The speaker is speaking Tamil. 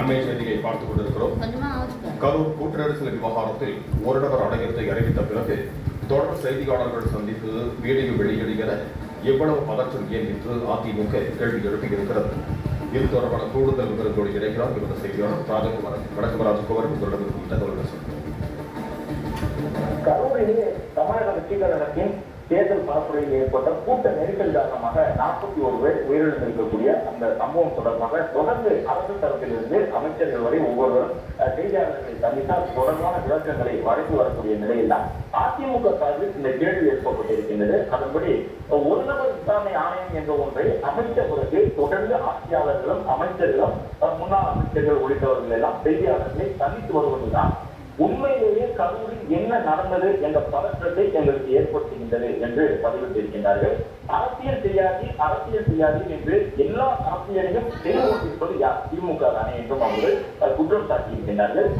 அண்மை செய்தியை பார்த்துக் கொண்டிருக்கிறோம். கரூர் கூட்டு நெரிசல் விவகாரத்தில் ஓரிடவர் அடையத்தை அறிவித்த பிறகு தொடர் செய்தியாளர்கள் சந்தித்து வீடியோ வெளியிடுகிற எவ்வளவு பதற்றம் ஏன் என்று அதிமுக கேள்வி எழுப்பியிருக்கிறது. இது தொடர்பான கூடுதல் விவரங்களோடு இணைக்கிறார் எமது செய்தியாளர் ராஜகுமார் உங்களிடம் தகவல்கள் கரூரிலே தமிழக வெற்றிக் கழகத்தின் தேர்தல் பரப்புரையில் ஏற்பட்ட கூட்ட நெரிசல் காரணமாக நாற்பத்தி ஒரு பேர் உயிரிழந்திருக்கக்கூடிய அந்த சம்பவம் தொடர்பாக தொடர்ந்து அரசு தரப்பிலிருந்து அமைச்சர்கள் வரை ஒவ்வொருவரும் செய்தியாளர்களை சந்தித்தால் தொடர்பான விளக்கங்களை வழங்கி வரக்கூடிய நிலையில் தான் அதிமுக சார்பில் இந்த கேள்வி எழுப்பப்பட்டிருக்கின்றது. அதன்படி ஒரு நபர் விசாரணை ஆணையம் என்ற ஒன்றை அமைத்த பிறகு தொடர்ந்து ஆட்சியாளர்களும் அமைச்சர்களும் முன்னாள் அமைச்சர்கள் உள்ளிட்டவர்கள் எல்லாம் செய்தியாளர்களை சந்தித்து வருவதுதான் உண்மையிலேயே கரூரில் என்ன நடந்தது என்ற பதற்றத்தை எங்களுக்கு ஏற்படுத்துகின்றது என்று பதிவிட்டிருக்கின்றார்கள். அரசியல் செய்யாது அரசியல் செய்யாது என்று எல்லா அரசியலையும் செய்து யார்? திமுக தானே என்றும் அவர்கள் குற்றம் சாட்டியிருக்கின்றார்கள்.